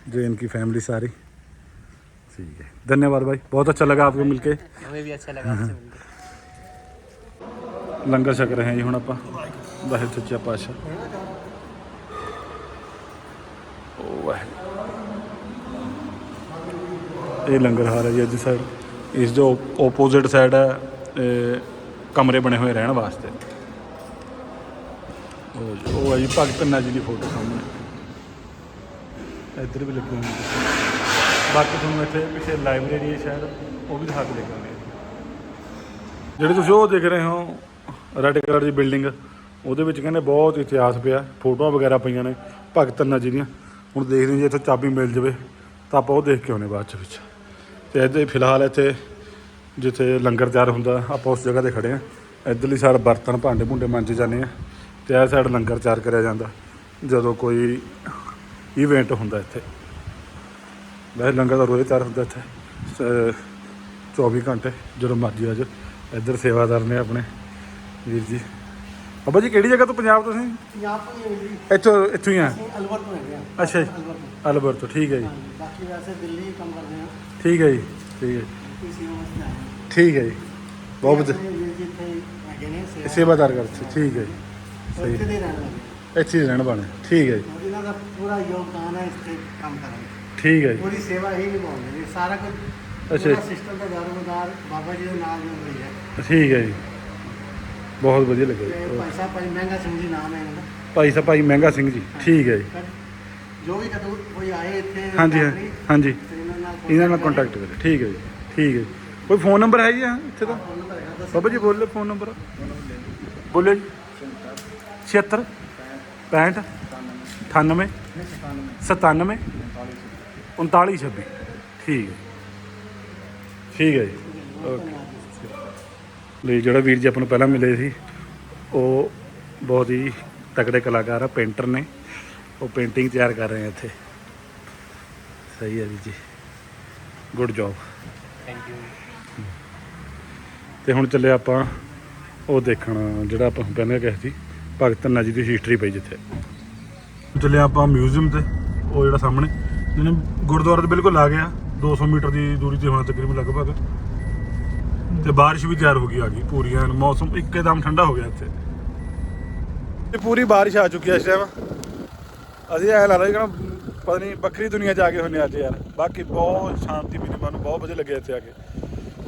जो इनकी फैमिली सारी। ठीक है। धन्यवाद भाई बहुत अच्छा लगा आपको मिलके। हमें भी अच्छा लगा लंगर छक रहे हैं जी हूँ आप। ਵਾਹਿਗੁਰੂ ਸੱਚਾ ਪਾਤਸ਼ਾਹ। ਉਹ ਵਾਹਿਗੁਰੂ। ਇਹ ਲੰਗਰ ਹਾਲ ਹੈ ਜੀ ਅੱਜ ਸਾਈਡ ਇਸ ਜੋ ਆਪੋਜ਼ਿਟ ਸਾਈਡ ਹੈ ਕਮਰੇ ਬਣੇ ਹੋਏ ਰਹਿਣ ਵਾਸਤੇ। ਉਹ ਹੈ ਜੀ ਭਗਤ ਧੰਨਾ ਜੀ ਦੀ ਫੋਟੋ ਸਾਹਮਣੇ। ਇੱਧਰ ਵੀ ਲੱਗੀ ਹੋਈ ਹੈ ਬਾਕੀ ਤੁਹਾਨੂੰ ਇੱਥੇ ਪਿੱਛੇ ਲਾਇਬ੍ਰੇਰੀ ਹੈ ਸ਼ਾਇਦ ਉਹ ਵੀ ਦਿਖਾ ਕੇ ਦੇਖਾਂਗੇ। ਜਿਹੜੇ ਤੁਸੀਂ ਉਹ ਦੇਖ ਰਹੇ ਹੋ ਰੈੱਡ ਕਲਰ ਦੀ ਬਿਲਡਿੰਗ ਉਹਦੇ ਵਿੱਚ ਕਹਿੰਦੇ ਬਹੁਤ ਇਤਿਹਾਸ ਪਿਆ, ਫੋਟੋਆਂ ਵਗੈਰਾ ਪਈਆਂ ਨੇ, ਭਗਤ ਧੰਨਾ ਜੀ ਦੀਆਂ। ਹੁਣ ਦੇਖਦੇ ਜੇ ਇੱਥੇ ਚਾਬੀ ਮਿਲ ਜਾਵੇ, ਤਾਂ ਆਪਾਂ ਉਹ ਦੇਖ ਕੇ ਆਉਣੇ ਬਾਅਦ ਚ ਵਿੱਚ। ਤੇ ਇੱਥੇ ਫਿਲਹਾਲ ਇੱਥੇ ਜਿੱਥੇ ਲੰਗਰ ਤਿਆਰ ਹੁੰਦਾ, ਆਪਾਂ ਉਸ ਜਗ੍ਹਾ ਤੇ ਖੜੇ ਆ ਇੱਧਰਲੀ ਸਾਈਡ ਬਰਤਨ ਭਾਂਡੇ ਭੁੰਡੇ ਮਾਂਜੇ ਜਾਂਦੇ ਆ ਤੇ ਇਹ ਸਾਈਡ ਲੰਗਰ ਤਿਆਰ ਕਰਿਆ ਜਾਂਦਾ, ਜਦੋਂ ਕੋਈ ਇਵੈਂਟ ਹੁੰਦਾ ਇੱਥੇ। ਵੈਸੇ ਲੰਗਰ ਦਾ ਰੋਜ਼ ਤਿਆਰ ਹੁੰਦਾ ਇੱਥੇ ਸ- 24 ਘੰਟੇ, ਜਦੋਂ ਮਰਜ਼ੀ ਆ ਜਾਓ। ਇੱਧਰ ਸੇਵਾਦਾਰ ਨੇ ਆਪਣੇ, ਵੀਰ ਜੀ। ਬਾਬਾ ਜੀ ਕਿਹੜੀ ਜਗ੍ਹਾ ਤੋਂ ਪੰਜਾਬ ਤੁਸੀਂ ਪੰਜਾਬ ਤੋਂ ਹੀ ਹੋਈ ਇੱਥੋਂ ਇੱਥੋਂ ਹੀ ਆ? ਅਲਵਰ ਤੋਂ ਹੈਗੇ ਆ। ਅੱਛਾ ਜੀ। ਅਲਵਰ ਤੋਂ। ਅਲਬਰ ਤੋਂ ਠੀਕ ਹੈ ਜੀ। ਬਾਕੀ ਵੈਸੇ ਦਿੱਲੀ ਹੀ ਕੰਮ ਕਰਦੇ ਆ। ਠੀਕ ਹੈ ਜੀ ਠੀਕ ਹੈ ਕੋਈ ਸੇਵਾ ਵਾਸਤੇ ਆਏ ਠੀਕ ਹੈ ਜੀ। ਬਹੁਤ ਵਧੀਆ। ਆਪਣੇ ਵੀਰ ਜੀ ਇੱਥੇ ਹੈਗੇ ਨੇ ਸੇਵਾ ਸੇਵਾਦਾਰ ਕਰਦੇ ਠੀਕ ਹੈ ਜੀ। ਸਹੀ। ਇੱਥੇ ਦੇ ਰਹਿਣ ਵਾਲੇ ਇੱਥੇ ਹੀ ਰਹਿਣ ਬਾਣੇ ਠੀਕ ਹੈ ਜੀ। ਔਰ ਇਹਨਾਂ ਦਾ ਪੂਰਾ ਯੋਗਦਾਨ ਹੈ ਇਸ ਤੇ ਕੰਮ ਕਰਨ ਠੀਕ ਹੈ ਜੀ। ਪੂਰੀ ਸੇਵਾ ਹੀ ਨਿਭਾਉਂਦੇ ਨੇ। ਸਾਰਾ ਕੁਝ ਅੱਛਾ ਜੀ। ਸਿਸਟਮ ਦਾ ਦਾਰੋਮਦਾਰ ਬਾਬਾ ਜੀ ਦੇ ਨਾਲ ਜੁੜ ਰਹੀ ਹੈ। ਠੀਕ ਹੈ ਜੀ। ਬਹੁਤ ਵਧੀਆ ਲੱਗਿਆ ਤੇ ਜੀ ਭਾਈ ਸਾਹਿਬ ਭਾਈ ਮਹਿੰਗਾ ਸਿੰਘ ਜੀ ਨਾਮ ਹੈ ਇਹਨਾਂ ਦਾ। ਭਾਈ ਸਾਹਿਬ ਭਾਈ ਮਹਿੰਗਾ ਸਿੰਘ ਜੀ ਠੀਕ ਹੈ ਜੀ। ਜੋ ਵੀ ਕਦੋਂ ਕੋਈ ਆਏ ਇੱਥੇ ਹਾਂਜੀ ਹਾਂਜੀ ਤੇ ਇਹਨਾਂ ਨਾਲ ਇਹਨਾਂ ਨਾਲ ਕੰਟੈਕਟ ਕਰੇ। ਠੀਕ ਹੈ ਜੀ ਠੀਕ ਹੈ ਜੀ। ਕੋਈ ਫੋਨ ਨੰਬਰ ਹੈ ਜੀ ਹਾਂ ਇੱਥੇ ਹੈਗਾ ਦੱਸੋ। ਬਾਬਾ ਜੀ ਬੋਲ ਫੋਨ ਨੰਬਰ ਬੋਲਿਓ ਜੀ। 76 65 98 97 39 26 ਠੀਕ ਹੈ ਠੀਕ ਹੈ ਜੀ। ਓਕੇ। ਲਈ ਜਿਹੜਾ ਵੀਰ ਜੀ ਆਪਾਂ ਨੂੰ ਪਹਿਲਾਂ ਮਿਲੇ ਸੀ ਉਹ ਬਹੁਤ ਹੀ ਤਕੜੇ ਕਲਾਕਾਰ ਆ ਪੇਂਟਰ ਨੇ। ਉਹ ਪੇਂਟਿੰਗ ਤਿਆਰ ਕਰ ਰਹੇ ਆ ਇੱਥੇ। ਸਹੀ ਹੈ ਵੀਰ ਜੀ। ਗੁੱਡ ਜੌਬ ਥੈਂਕ ਯੂ ਤੇ ਹੁਣ ਚੱਲੇ ਆਪਾਂ ਉਹ ਦੇਖਣ ਜਿਹੜਾ ਆਪਾਂ ਪਹਿਲਾਂ ਕਿਹਾ ਸੀ ਭਗਤ ਨਾ ਜੀ ਦੀ ਹਿਸਟਰੀ ਪਈ ਜਿੱਥੇ। ਚੱਲੇ ਆਪਾਂ ਮਿਊਜ਼ੀਅਮ ਤੇ ਉਹ ਜਿਹੜਾ ਸਾਹਮਣੇ ਜਿਹਨੇ ਗੁਰਦੁਆਰੇ ਦੇ ਬਿਲਕੁਲ ਆ ਗਿਆ 200 ਮੀਟਰ ਦੀ ਦੂਰੀ ਤੇ ਹੋਣਾ ਤਕਰੀਬਨ ਲਗਭਗ। ਤੇ ਬਾਰਿਸ਼ ਵੀ ਤਿਆਰ ਹੋ ਗਈ ਆ ਗਈ ਪੂਰੀ ਐਨ ਮੌਸਮ ਇੱਕਦਮ ਠੰਡਾ ਹੋ ਗਿਆ ਇੱਥੇ ਤੇ ਪੂਰੀ ਬਾਰਿਸ਼ ਆ ਚੁੱਕੀ ਹੈ ਇਸ ਟਾਈਮ ਅਸੀਂ ਐ ਲਾ ਲਈ ਕਿ ਪਤਾ ਨਹੀਂ ਵੱਖਰੀ ਦੁਨੀਆ 'ਚ ਆ ਗਏ ਹੁੰਨੇ ਅੱਜ ਯਾਰ ਬਾਕੀ ਬਹੁਤ ਸ਼ਾਂਤੀ ਮਿਲੀ ਮਨ ਨੂੰ ਬਹੁਤ ਵਧੀਆ ਲੱਗਿਆ ਇੱਥੇ ਆ ਕੇ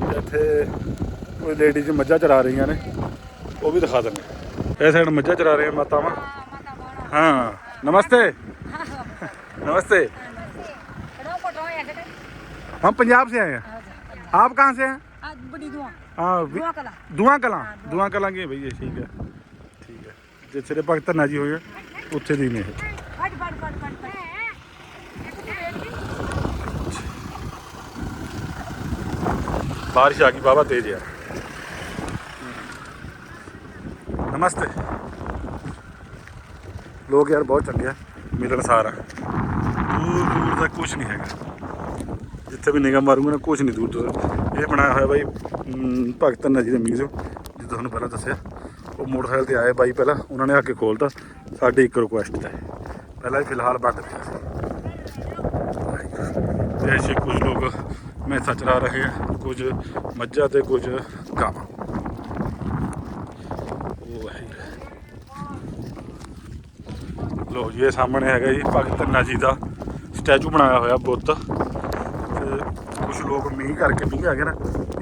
ਤੇ ਇੱਥੇ ਕੋਈ ਲੇਡੀਜ਼ ਮੱਝਾਂ ਚਰਾ ਰਹੀਆਂ ਨੇ ਉਹ ਵੀ ਦਿਖਾ ਦਿੰਦੇ ਇਹ ਸਾਈਡ ਮੱਝਾਂ ਚਰਾ ਰਹੀਆਂ ਮਾਤਾਵਾਂ ਹਾਂ ਨਮਸਤੇ नमस्ते हम पंजाब से आए हैं आप कहाँ से हैं ਬੜੀ ਦੁਆ। ਹਾਂ ਵੀ- ਦੁਆ ਕਲਾ। ਦੁਆ ਕਲਾਂ। ਦੁਆ ਕਲਾਂਗੇ ਭਈ ਇਹ ਠੀਕ ਹੈ। ਠੀਕ ਹੈ। ਜਿੱਥੇ ਦੇ ਭਗਤ ਨਾ ਜੀ ਹੋਏ ਉੱਥੇ ਦੀ ਨੇ ਇਹ। ਫੜ ਫੜ ਫੜ ਫੜ ਫੜ ਬਾਰਿਸ਼ ਆ ਗਈ ਬਾਬਾ ਤੇਜ਼ ਆ। ਨਮਸਤੇ। ਲੋਕ ਯਾਰ ਬਹੁਤ ਚੰਗੇ ਆ ਮਿਲਣਸਾਰ ਆ। ਦੂਰ ਦੂਰ ਤੱਕ ਕੁਝ ਨਹੀਂ ਹੈਗਾ। ਜਿੱਥੇ ਵੀ ਨਿਗਾਹ ਮਾਰੂੰਗਾ ਨਾ ਕੁਝ ਨਹੀਂ ਦੂਰ ਦੂਰ। ਇਹ ਬਣਾਇਆ ਹੋਇਆ ਬਾਈ ਭਗਤ ਧੰਨਾ ਜੀ ਦਾ ਮਿਊਜ਼ੀਅਮ ਜਿੱਦਾਂ ਤੁਹਾਨੂੰ ਪਹਿਲਾਂ ਦੱਸਿਆ, ਉਹ ਮੋਟਰਸਾਈਕਲ ਤੇ ਆਏ ਬਾਈ ਪਹਿਲਾਂ, ਉਹਨਾਂ ਨੇ ਆ ਕੇ ਖੋਲਤਾ। ਸਾਡੀ ਇੱਕ ਰਿਕੁਐਸਟ ਹੈ। ਪਹਿਲਾਂ ਹੀ ਫਿਲਹਾਲ ਬੰਦ ਪਿਆ ਸੀ। ਐਸੇ ਕੁਝ ਲੋਕ ਮੈਸਾਂ ਚਲਾ ਰਹੇ ਆ ਕੁਝ ਮੱਝਾਂ ਤੇ ਕੁਝ ਗਾਵਾਂ। ਉਹ ਹੈ ਲੋ ਜੀ, ਇਹ ਸਾਹਮਣੇ ਹੈਗਾ ਜੀ ਭਗਤ ਧੰਨਾ ਜੀ ਦਾ ਸਟੈਚੂ ਬਣਾਇਆ ਹੋਇਆ ਬੁੱਤ। लोग मीह करके मीह आ गया ना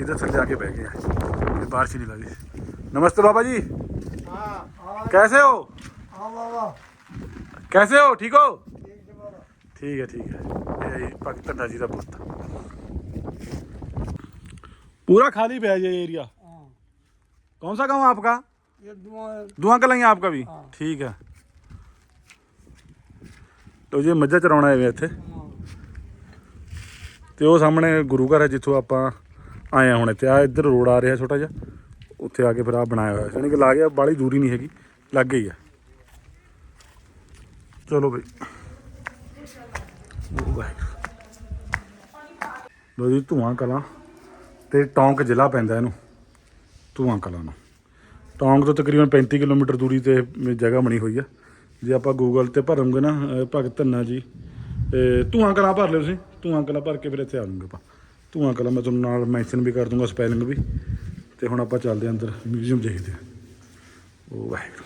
इधर थक जाके बह गए। हैं बारिश नहीं लगी नमस्ते बाबा जी। कैसे हो? कैसे हो? ठीक हो? ठीक है ठीक है। यही पाकिस्तान जी का पुस्त पूरा खाली पे है ये एरिया? कौन सा गाँव आपका? दुआ कल आपका भी? ठीक है। तो ये मज़ा चरा है। इतना ਤੇ ਉਹ ਸਾਹਮਣੇ ਗੁਰੂ ਘਰ ਹੈ, ਜਿੱਥੋਂ ਆਪਾਂ ਆਏ ਆ ਹੁਣ ਇੱਥੇ। ਆ ਇੱਧਰ ਰੋਡ ਆ ਰਿਹਾ ਛੋਟਾ ਜਿਹਾ। ਉੱਥੇ ਆ ਕੇ ਫਿਰ ਆ ਬਣਾਇਆ ਹੋਇਆ। ਯਾਨੀ ਕਿ ਲਾ ਗਿਆ ਬਾਲੀ ਦੂਰੀ ਨਹੀਂ ਹੈਗੀ। ਲੱਗ ਗਈ ਆ। ਚਲੋ ਬਈ। ਵਾਹਿਗੁਰੂ। ਲੋ ਜੀ, ਧੂਆਂ ਕਲਾਂ ਤੇ ਟੌਂਕ ਜ਼ਿਲ੍ਹਾ ਪੈਂਦਾ ਇਹਨੂੰ। ਧੂਆਂ ਕਲਾਂ ਨੂੰ। ਟੌਂਕ ਤੋਂ ਤਕਰੀਬਨ 35 ਕਿਲੋਮੀਟਰ ਦੂਰੀ ਤੇ ਜਗ੍ਹਾ ਬਣੀ ਹੋਈ ਆ। ਜੇ ਆਪਾਂ ਗੂਗਲ ਤੇ ਭਰੋਂਗੇ ਨਾ ਭਗਤ ਧੰਨਾ ਜੀ ਇਹ ਧੂਆਂ ਕਲਾਂ ਭਰ ਲਿਓ ਤੁਸੀਂ, ਧੂਆਂ ਕਲਾਂ ਭਰ ਕੇ ਫਿਰ ਇੱਥੇ ਆ ਜਾਵਾਂਗੇ ਆਪਾਂ। ਧੂਆਂ ਕਲਾ ਮੈਂ ਤੁਹਾਨੂੰ ਨਾਲ ਮੈਂਸ਼ਨ ਵੀ ਕਰ ਦੂੰਗਾ ਸਪੈਲਿੰਗ ਵੀ। ਤੇ ਹੁਣ ਆਪਾਂ ਚੱਲਦੇ ਹਾਂ ਅੰਦਰ ਮਿਊਜ਼ੀਅਮ ਦੇਖਦੇ ਹਾਂ। ਉਹ ਵਾਹਿਗੁਰੂ।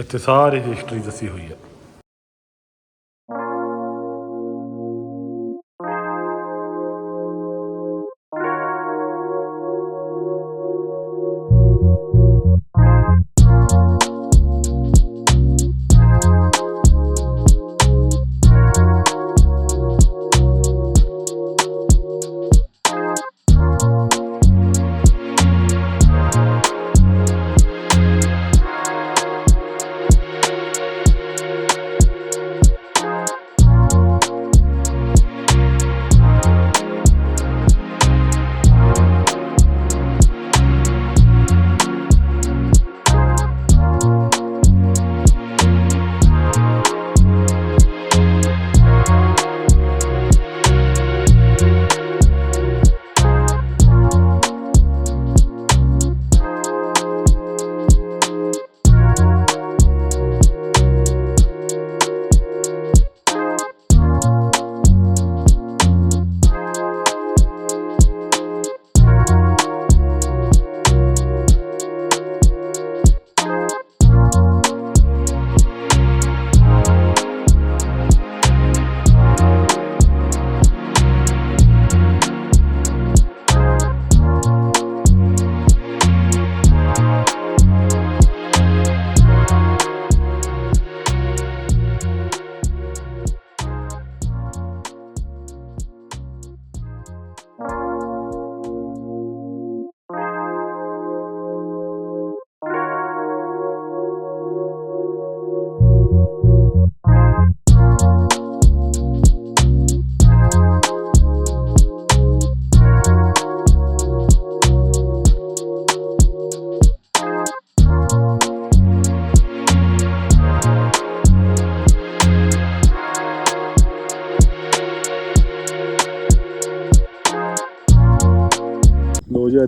ਇੱਥੇ ਸਾਰੀ ਹਿਸਟਰੀ ਦੱਸੀ ਹੋਈ ਆ।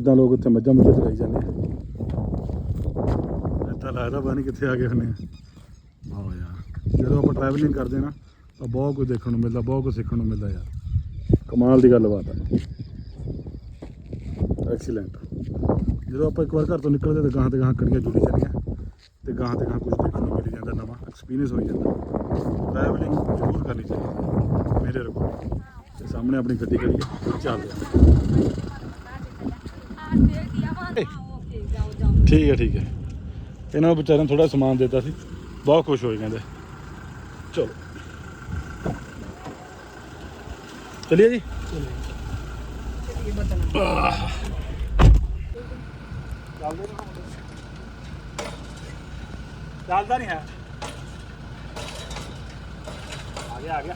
ਇਦਾਂ ਲੋਕ ਉੱਥੇ ਮੱਝਾਂ ਮੁੱਝਾਂ ਚਲਾਈ ਜਾਂਦੇ ਆ? ਇੱਦਾਂ ਲੱਗਦਾ ਨਹੀਂ ਕਿੱਥੇ ਆ ਗਏ ਹੁੰਦੇ ਆ। ਆਹ ਯਾਰ ਜਦੋਂ ਆਪਾਂ ਟਰੈਵਲਿੰਗ ਕਰਦੇ ਨਾ ਤਾਂ ਬਹੁਤ ਕੁਝ ਦੇਖਣ ਨੂੰ ਮਿਲਦਾ ਬਹੁਤ ਕੁਝ ਸਿੱਖਣ ਨੂੰ ਮਿਲਦਾ ਯਾਰ। ਕਮਾਲ ਦੀ ਗੱਲਬਾਤ ਹੈ ਐਕਸੀਲੈਂਟ ਜਦੋਂ ਆਪਾਂ ਇੱਕ ਵਾਰ ਘਰ ਤੋਂ ਨਿਕਲਦੇ ਤਾਂ ਗਾਹਾਂ ਤੇ ਗਾਹਾਂ ਕੜੀਆਂ ਜੁੜੀ ਜਾਂਦੀਆਂ ਤੇ ਗਾਹਾਂ ਤੇ ਗਾਹਾਂ ਕੁਝ ਦੇਖਣ ਨੂੰ ਮਿਲ ਜਾਂਦਾ ਨਵਾਂ ਐਕਸਪੀਰੀਅੰਸ ਹੋ ਜਾਂਦਾ। ਟਰੈਵਲਿੰਗ ਜ਼ਰੂਰ ਕਰਨੀ ਚਾਹੀਦੀ ਮੇਰੇ ਰਕੋ ਤੇ ਸਾਹਮਣੇ ਆਪਣੀ ਗੱਡੀ ਖੜੀ ਹੈ ਚੱਲਦੇ ਆ। ਠੀਕ ਹੈ ਠੀਕ ਹੈ ਇਹਨਾਂ ਨੂੰ ਵਿਚਾਰਿਆਂ ਨੂੰ ਥੋੜਾ ਸਮਾਨ ਦਿੱਤਾ ਸੀ ਬਹੁਤ ਖੁਸ਼ ਹੋਏ ਕਹਿੰਦੇ ਚਲੋ ਚਲਿਏ ਜੀ ਚੱਲਦਾ ਨਹੀਂ ਹੈ ਆ ਗਿਆ ਆ ਗਿਆ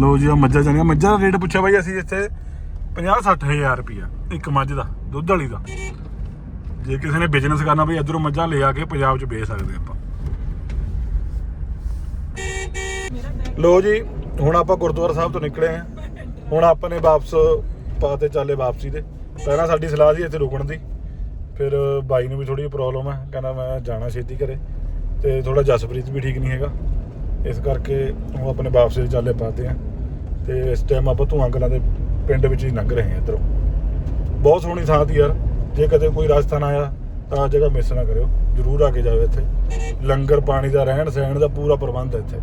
ਲੋ ਜੀ ਆ ਮੱਝਾਂ ਜਾਣੀਆਂ। ਮੱਝਾਂ ਦਾ ਰੇਟ ਪੁੱਛਿਆ ਬਾਈ, ਅਸੀਂ ਇੱਥੇ 50 60000 ਰੁਪਿਆ ਇੱਕ ਮੱਝ ਦਾ, ਦੁੱਧ ਵਾਲੀ ਦਾ। ਜੇ ਕਿਸੇ ਨੇ ਬਿਜ਼ਨਸ ਕਰਨਾ ਬਈ, ਇਧਰੋਂ ਮੱਝਾਂ ਲੈ ਆ ਕੇ ਪੰਜਾਬ 'ਚ ਵੇਚ ਸਕਦੇ ਆਪਾਂ। ਲੋ ਜੀ, ਹੁਣ ਆਪਾਂ ਗੁਰਦੁਆਰਾ ਸਾਹਿਬ ਤੋਂ ਨਿਕਲੇ ਆ। ਹੁਣ ਆਪਾਂ ਨੇ ਵਾਪਸ ਪਾਤੇ ਚਾਲੇ ਵਾਪਸੀ ਦੇ ਪਹਿਲਾਂ ਸਾਡੀ ਸਲਾਹ ਸੀ ਇੱਥੇ ਰੁਕਣ ਦੀ। ਫਿਰ ਬਾਈ ਨੂੰ ਵੀ ਥੋੜੀ ਪ੍ਰੋਬਲਮ ਹੈ ਕਹਿੰਦਾ ਮੈਂ ਜਾਣਾ ਛੇਤੀ ਘਰੇ। ਤੇ ਥੋੜਾ ਜਸਪ੍ਰੀਤ ਵੀ ਠੀਕ ਨਹੀਂ ਹੈਗਾ। ਇਸ ਕਰਕੇ ਉਹ ਆਪਣੇ ਵਾਪਸੀ ਚਾਲੇ ਪਾਤੇ ਆ। ਤੇ ਇਸ ਟਾਈਮ ਆਪਾਂ ਧੂਆਂ ਕਲਾਂ ਦੇ ਪਿੰਡ ਵਿੱਚ ਹੀ ਲੰਘ ਰਹੇ ਹਾਂ ਇੱਧਰੋਂ। ਬਹੁਤ ਸੋਹਣੀ ਥਾਂ ਦੀ ਯਾਰ। ਜੇ ਕਦੇ ਕੋਈ ਰਾਜਸਥਾਨ ਆਇਆ, ਤਾਂ ਆਹ ਜਗ੍ਹਾ ਮਿਸ ਨਾ ਕਰਿਓ। ਜਰੂਰ ਆ ਕੇ ਜਾਓ ਇੱਥੇ। ਲੰਗਰ ਪਾਣੀ ਦਾ, ਰਹਿਣ ਸਹਿਣ ਦਾ ਪੂਰਾ ਪ੍ਰਬੰਧ ਹੈ ਇੱਥੇ।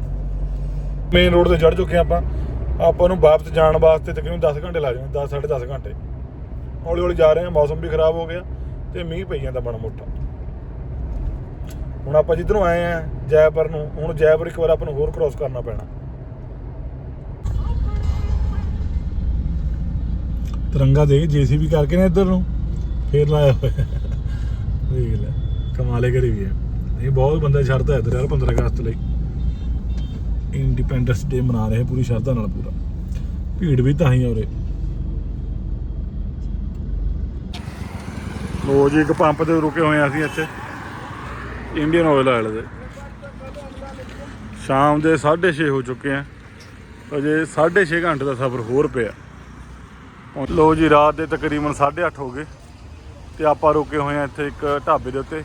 ਮੇਨ ਰੋਡ ਤੇ ਚੜ ਚੁੱਕੇ ਹਾਂ ਆਪਾਂ। ਆਪਾਂ ਨੂੰ ਵਾਪਸ ਜਾਣ ਵਾਸਤੇ ਤਕਰੀਬਨ 10 ਘੰਟੇ ਲੱਗ ਜਾਣੇ 10 10.5 ਘੰਟੇ। ਹੌਲੀ ਹੌਲੀ ਜਾ ਰਹੇ ਹਾਂ, ਮੌਸਮ ਵੀ ਖਰਾਬ ਹੋ ਗਿਆ ਤੇ ਮੀਂਹ ਪਈ ਜਾਂਦਾ ਬੜਾ ਮੋਟਾ। ਹੁਣ ਆਪਾਂ ਜਿੱਧਰੋਂ ਆਏ ਆ ਜੈਪੁਰ ਨੂੰ, ਹੁਣ ਜੈਪੁਰ ਇੱਕ ਵਾਰ ਆਪਾਂ ਨੂੰ ਹੋਰ ਕ੍ਰਾਸ ਕਰਨਾ ਪੈਣਾ। ਤਿਰੰਗਾ ਦੇ ਜੀਸੀਬੀ ਕਰਕੇ ਨੇ ਇੱਧਰ ਨੂੰ, ਫੇਰ ਲਾਇਆ ਹੋਇਆ। ਦੇਖ ਲੈ, ਕਮਾਲੇ ਕਰੀ ਵੀ ਹੈ। ਇਹ ਬਹੁਤ ਬੰਦਾ ਸ਼ਰਧਾ ਇੱਧਰ, ਯਾਰ 15 ਅਗਸਤ ਲਈ। ਇੰਡੀਪੈਂਡੈਂਸ ਡੇ ਮਨਾ ਰਹੇ, ਪੂਰੀ ਸ਼ਰਧਾ ਨਾਲ ਪੂਰਾ। ਭੀੜ ਵੀ ਤਾਂ ਹੀ ਆ ਉਰੇ। ਉਹ ਜੀ, ਇੱਕ ਪੰਪ ਤੇ ਰੁਕੇ ਹੋਏ ਆ ਅਸੀਂ ਇੱਥੇ। ਇੰਡੀਅਨ ਆਇਲ ਵਾਲੇ ਦੇ। ਸ਼ਾਮ ਦੇ 6:30 ਹੋ ਚੁੱਕੇ ਆ। ਅਜੇ 6.5 ਘੰਟੇ ਦਾ ਸਫ਼ਰ ਹੋਰ ਪਿਆ। ਲੋ ਜੀ, ਰਾਤ ਦੇ ਤਕਰੀਬਨ 8:30 ਹੋ ਗਏ ਤੇ ਆਪਾਂ ਰੁਕੇ ਹੋਏ ਆ ਇੱਥੇ ਇੱਕ ਢਾਬੇ ਦੇ ਉੱਤੇ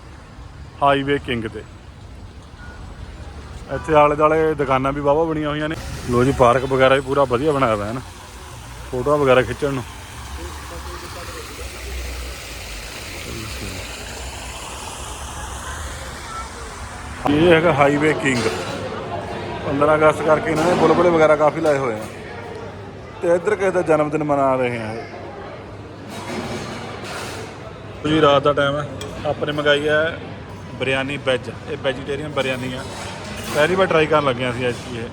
ਹਾਈਵੇ ਕਿੰਗ ਤੇ। ਇੱਥੇ ਆਲੇ ਦਾਲੇ ਦੁਕਾਨਾਂ ਵੀ ਵਾਹਵਾ ਬਣੀਆਂ ਹੋਈਆਂ ਨੇ। ਲੋ ਜੀ, ਪਾਰਕ ਵਗੈਰਾ ਵੀ ਪੂਰਾ ਵਧੀਆ ਬਣਾਇਆ ਹੋਇਆ ਹੈ ਨਾ। ਫੋਟੋਆਂ ਵਗੈਰਾ ਖਿੱਚਣ ਨੂੰ। ਇਹ ਹੈਗਾ ਹਾਈਵੇ ਕਿੰਗ 15 ਅਗਸਤ ਕਰਕੇ ਇਹਨਾਂ ਨੇ ਬੁਲਬੁਲੇ ਵਗੈਰਾ ਕਾਫੀ ਲਾਏ ਹੋਏ ਆ। ਤੇ ਇੱਧਰ ਕਿਸੇ ਦਾ ਜਨਮ ਦਿਨ ਮਨਾ ਰਹੇ ਆ। ਇਹ। ਜੀ ਰਾਤ ਦਾ ਟਾਈਮ ਹੈ ਆਪਣੇ ਮੰਗਾਈ ਹੈ ਬਿਰਿਆਨੀ ਵੈਜ ਇਹ ਵੈਜੀਟੇਰੀਅਨ ਬਿਰਿਆਨੀ ਆ। ਪਹਿਲੀ ਵਾਰ ਟਰਾਈ ਕਰਨ ਲੱਗਿਆ ਸੀ ਅੱਜ ਐਸੀ ਇਹ।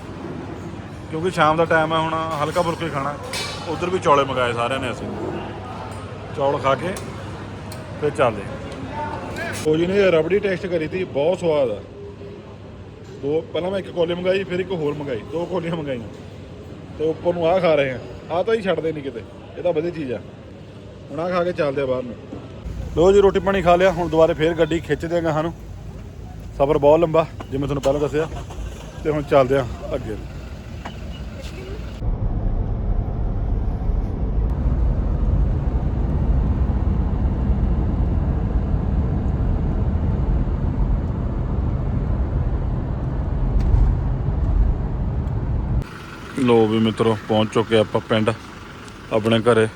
ਕਿਉਂਕਿ ਸ਼ਾਮ ਦਾ ਟਾਈਮ ਹੈ ਹੁਣ, ਹਲਕਾ ਫੁਲਕਾ ਹੀ ਖਾਣਾ। ਉਧਰ ਵੀ ਚੌਲੇ ਮੰਗਾਏ ਸਾਰਿਆਂ ਨੇ ਅਸੀਂ। ਚੌਲ ਖਾ ਕੇ ਫਿਰ ਚੱਲਦੇ ਉਹ ਜੀ ਨੇ ਰਬੜੀ ਟੇਸਟ ਕਰੀ ਤੀ ਬਹੁਤ ਸਵਾਦ ਆ। ਦੋ, ਪਹਿਲਾਂ ਮੈਂ ਇੱਕ ਕੋਲੀ ਮੰਗਾਈ, ਫਿਰ ਇੱਕ ਹੋਰ ਮੰਗਾਈ। ਦੋ ਕੋਲੀਆਂ ਮੰਗਾਈਆਂ। ਤੇ ਉੱਪਰ ਨੂੰ ਆਹ ਖਾ ਰਹੇ ਆ। ਆਹ ਤਾਂ ਹੀ ਛੱਡਦੇ ਨਹੀਂ ਕਿਤੇ। ਇਹ ਤਾਂ ਵਧੀਆ ਚੀਜ਼ ਆ। ਹੁਣ ਆਹ ਖਾ ਕੇ ਚੱਲਦੇ ਆ ਬਾਹਰ ਨੂੰ। ਲੋ ਜੀ, ਰੋਟੀ ਪਾਣੀ ਖਾ ਲਿਆ। ਹੁਣ ਦੁਬਾਰੇ ਫੇਰ ਗੱਡੀ ਖਿੱਚਦੇ ਆ ਗਾਹਾਂ ਨੂੰ ਸਫ਼ਰ ਬਹੁਤ ਲੰਬਾ, ਜਿਵੇਂ ਤੁਹਾਨੂੰ ਪਹਿਲਾਂ ਦੱਸਿਆ। ਤੇ ਹੁਣ ਚੱਲਦੇ ਆ ਅੱਗੇ। ਲੋ ਵੀ ਮਿੱਤਰੋ, ਪਹੁੰਚ ਚੁੱਕੇ ਆਪਾਂ ਪਿੰਡ, ਆਪਣੇ ਘਰੇ।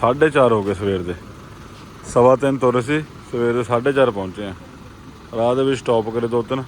4:30 ਹੋ ਗਏ ਸਵੇਰ ਦੇ। ਸਵਾ ਤਿੰਨ ਤੁਰੇ ਸੀ ਸਵੇਰੇ 4:30 ਪਹੁੰਚੇ ਆ। ਰਾਹ ਦੇ ਵਿੱਚ ਸਟਾਪ ਕਰੇ ਦੋ ਤਿੰਨ।